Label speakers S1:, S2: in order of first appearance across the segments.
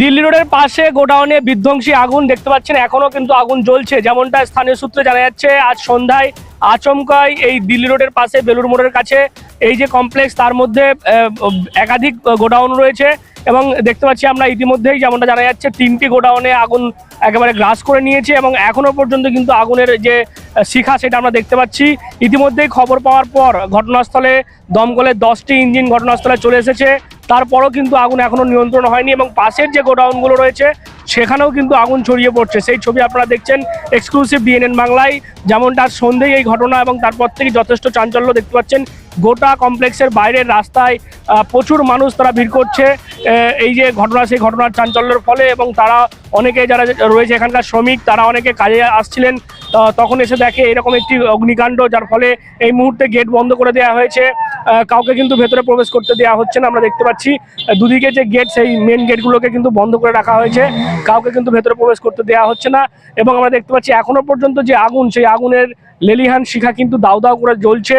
S1: দিল্লি রোডের পাশে গোডাউনে বিধ্বংসী আগুন দেখতে পাচ্ছেন। এখনও কিন্তু আগুন জ্বলছে, যেমনটা স্থানীয় সূত্রে জানা যাচ্ছে। আজ সন্ধ্যায় আচমকায় এই দিল্লি রোডের পাশে বেলুর মোড়ের কাছে এই যে কমপ্লেক্স, তার মধ্যে একাধিক গোডাউন রয়েছে এবং দেখতে পাচ্ছি আমরা ইতিমধ্যেই যেমনটা জানা যাচ্ছে, তিনটি গোডাউনে আগুন একেবারে গ্রাস করে নিয়েছে এবং এখনও পর্যন্ত কিন্তু আগুনের যে শিখা সেটা আমরা দেখতে পাচ্ছি। ইতিমধ্যেই খবর পাওয়ার পর ঘটনাস্থলে, দমকলের দশটি ইঞ্জিন ঘটনাস্থলে চলে এসেছে। তারপরও কিন্তু আগুন এখনও নিয়ন্ত্রণ হয়নি এবং পাশের যে গোডাউনগুলো রয়েছে, সেখানেও কিন্তু আগুন ছড়িয়ে পড়ছে। সেই ছবি আপনারা দেখছেন এক্সক্লুসিভ বিএনএন বাংলায়। যেমনটা সন্ধেই এই ঘটনা এবং তারপর থেকে যথেষ্ট চাঞ্চল্য দেখতে পাচ্ছেন। গোটা কমপ্লেক্সের বাইরের রাস্তায় প্রচুর মানুষ তারা ভিড় করছে এই যে ঘটনা, সেই ঘটনার চাঞ্চল্যের ফলে এবং তারা অনেকে যারা রয়েছে এখানকার শ্রমিক, তারা অনেকে কাজে আসছিলেন তখন এসে দেখে এরকম একটি অগ্নিকাণ্ড, যার ফলে এই মুহূর্তে গেট বন্ধ করে দেওয়া হয়েছে। কাউকে কিন্তু ভেতরে প্রবেশ করতে দেওয়া হচ্ছে না, আমরা দেখতে পাচ্ছি। দুদিকে যে গেট, সেই মেন গেটগুলোকে কিন্তু বন্ধ করে রাখা হয়েছে। কাউকে কিন্তু ভেতরে প্রবেশ করতে দেওয়া হচ্ছে না এবং আমরা দেখতে পাচ্ছি এখনও পর্যন্ত যে আগুন, সেই আগুনের লেলিহান শিখা কিন্তু দাউ দাউ করে জ্বলছে।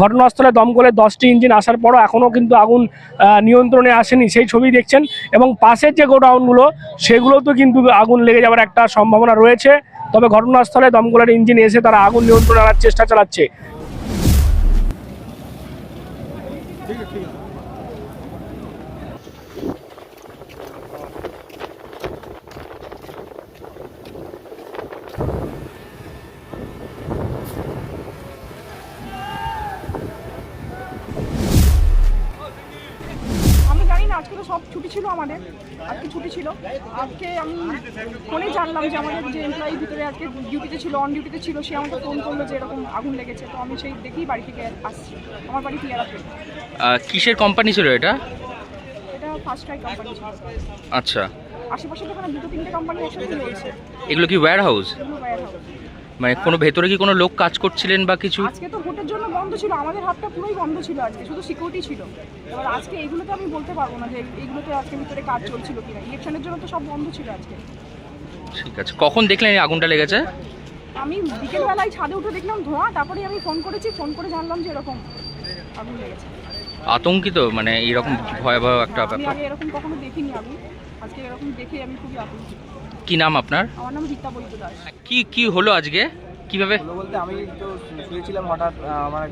S1: ঘটনাস্থলে দমকলে দশটি ইঞ্জিন আসার পরও এখনও কিন্তু আগুন নিয়ন্ত্রণে আসেনি, সেই ছবি দেখছেন। এবং পাশের যে গোডাউনগুলো সেগুলোতেও কিন্তু আগুন লেগে যাওয়ার একটা সম্ভাবনা রয়েছে। তবে ঘটনাস্থলে দমকলের ইঞ্জিন এসে তারা আগুন নিয়ন্ত্রণ আনার চেষ্টা চালাচ্ছে
S2: আমি জানি না আজকে তো সব ছুটি ছিল আমাদের আজকে ছুটি ছিল। আজকে আমি ফোনে জানলাম যে আমাদের যে এমপ্লয়ি ভিতরে আজকে ডিউটিতে ছিল অন ডিউটিতে ছিল সে আমাকে ফোন করল যে এরকম আগুন লেগেছে। তো আমি সেই দেখেই বাড়ি থেকে আসছি। আমার বাড়ি
S3: আহ, কিসের কোম্পানি ছিল এটা?
S2: এটা ফার্স্ট ট্রাই কোম্পানি ছিল।
S3: আচ্ছা।
S2: আশেপাশে দোকানে দুটো তিনটে কোম্পানি একসাথে রয়েছে।
S3: এগুলো কি ওয়্যার হাউস
S2: এগুলো ওয়্যার হাউস
S3: মানে কোনো ভেতরে কি কোনো লোক কাজ করছিলেন বা কিছু?
S2: আজকে তো ভোটের জন্য বন্ধ ছিল আমাদের হাতটা পুরোই বন্ধ ছিল আজকে শুধু সিকিউরিটি ছিল। এবার আজকে এইগুলো তো আমি বলতে পারব না যে এইগুলোতে আজকে ভিতরে কাজ চলছিল কিনা। ইলেকশনের জন্য তো সব বন্ধ ছিল আজকে।
S3: ঠিক আছে কখন দেখলেন এই আগুনটা লেগেছে?
S2: আমি বিকেলবেলায় ছাদে উঠে দেখলাম ধোঁয়া তারপরে আমি ফোন করেছি ফোন করে জানলাম যে এরকম আগুন লেগেছে।
S3: আতঙ্কিত? মানে এরকম ভয়াবহ একটা
S2: আমি
S3: ব্যাপার।
S2: আগে এরকম কখনো দেখিনি আগুন আজকে এরকম দেখে আমি খুবই আতঙ্কিত।
S3: কি নাম আপনার?
S2: আমার নাম রীতা বৈদ্য দাস।
S3: কি কি হলো আজকে? কীভাবে?
S4: হলো বলতে আমি তো শুনেছিলাম শুয়েছিলাম হঠাৎ আহ, আমার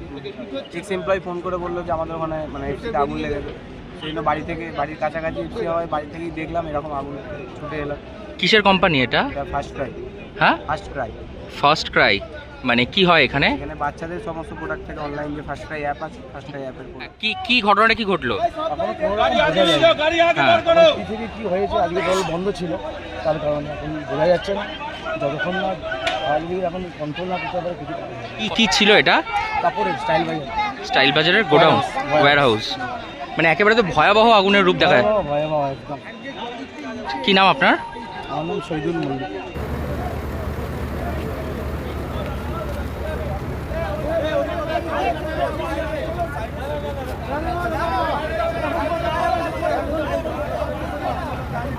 S4: এক্স এমপ্লয় ফোন করে বলল যে আমাদের ওখানে মানে এফসিতে আগুন লেগেছে। সেই জন্য বাড়ি থেকে বাড়ির কাছাকাছি এফসি হয় বাড়ি থেকেই দেখলাম এরকম আগুন ছুটে এলো।
S3: কিসের কোম্পানি এটা?
S4: এটা ফার্স্ট ক্রাই
S3: হ্যাঁ?
S4: ফার্স্ট ক্রাই
S3: ফার্স্ট ক্রাই মানে কি হয় এখানে?
S4: এখানে বাচ্চাদের সমস্ত প্রোডাক্ট থেকে অনলাইন যে ফার্স্ট ক্রাই অ্যাপ আছে ফার্স্ট ক্রাই অ্যাপের
S3: কি কি ঘটনাটা কি ঘটলো?
S4: যায়নি।
S3: হ্যাঁ।
S5: কী থেকে কী হয়েছে আজকে জল বন্ধ ছিল তার কারণে এখন বোঝা যাচ্ছে না। যতক্ষণ না এখন কন্ট্রোল না করতে পারে কিছু।
S3: কি কি ছিল এটা?
S5: কাপড়ের স্টাইল বাজার।
S3: স্টাইল বাজারের গোডাউন ওয়্যার হাউস মানে একেবারে তো ভয়াবহ আগুনের রূপ দেখায়।
S5: ভয়াবহ একদম।
S3: কি নাম আপনার?
S5: আমার নাম শহীদুল মল্লিক।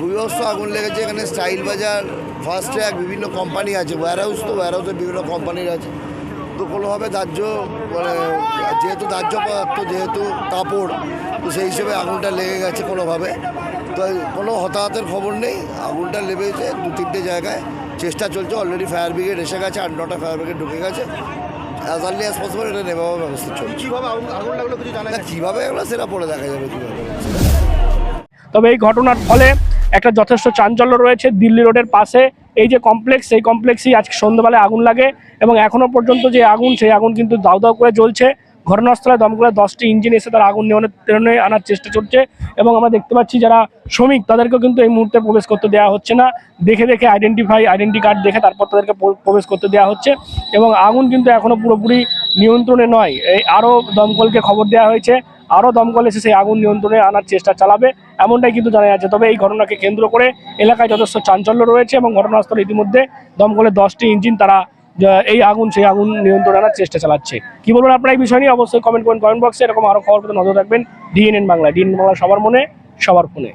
S6: ভূমিস্ত আগুন লেগেছে এখানে স্টাইল বাজার ফার্স্ট ট্র্যাক বিভিন্ন কোম্পানি আছে ওয়্যার হাউস তো ওয়্যার হাউসে বিভিন্ন কোম্পানির আছে। তো কোনোভাবে দাহ্য মানে যেহেতু দাহ্য পদার্থ যেহেতু কাপড় তো সেই হিসেবে আগুনটা লেগে গেছে কোনোভাবে। তো কোনো হতাহতের খবর নেই আগুনটা লেগেছে দু তিনটে জায়গায়। চেষ্টা চলছে অলরেডি ফায়ার ব্রিগেড এসে গেছে আট নটা ফায়ার ব্রিগেড ঢুকে গেছে। অ্যাজ আর্লি অ্যাজ পসিবল এটা নেওয়ার ব্যবস্থা চলছে।
S4: কীভাবে আগুন আগুন লাগল কিছু জানা
S6: কীভাবে এগুলো সেটা পরে দেখা যাবে কীভাবে
S1: তবে এই ঘটনার ফলে একটা যথেষ্ট চাঞ্চল্য রয়েছে দিল্লি রোডের পাশে। এই যে কমপ্লেক্স সেই কমপ্লেক্সই আজকে সন্ধ্যাবেলায় আগুন লাগে এবং এখনও পর্যন্ত যে আগুন, সেই আগুন কিন্তু দাউ দাউ করে জ্বলছে। ঘটনাস্থলে দমকলের দশটি ইঞ্জিন এসে তারা আগুন নিয়ন্ত্রণে আনার চেষ্টা চলছে এবং আমরা দেখতে পাচ্ছি যারা শ্রমিক, তাদেরকেও কিন্তু এই মুহূর্তে প্রবেশ করতে দেওয়া হচ্ছে না। দেখে দেখে আইডেন্টিফাই আইডেন্টি কার্ড দেখে তারপর তাদেরকে প্রবেশ করতে দেওয়া হচ্ছে এবং আগুন কিন্তু এখনও পুরোপুরি নিয়ন্ত্রণে নয়। এই আরও দমকলকে খবর দেওয়া হয়েছে। আরও দমকল এসে সেই আগুন নিয়ন্ত্রণে আনার চেষ্টা চালাবে, এমনটাই কিন্তু জানা যাচ্ছে। তবে এই ঘটনাকে কেন্দ্র করে এলাকায় যথেষ্ট চাঞ্চল্য রয়েছে এবং ঘটনাস্থলে ইতিমধ্যে দমকলের দশটি ইঞ্জিন তারা এই আগুন, সেই আগুন নিয়ন্ত্রণে আনার চেষ্টা চালাচ্ছে। কি বলবেন আপনার এই বিষয় নিয়ে? অবশ্যই কমেন্ট করুন কমেন্ট বক্সে। এরকম আরও খবর নজর রাখবেন ডিএনএন বাংলা ডিএনএন বাংলা সবার মনে, সবার ফোনে।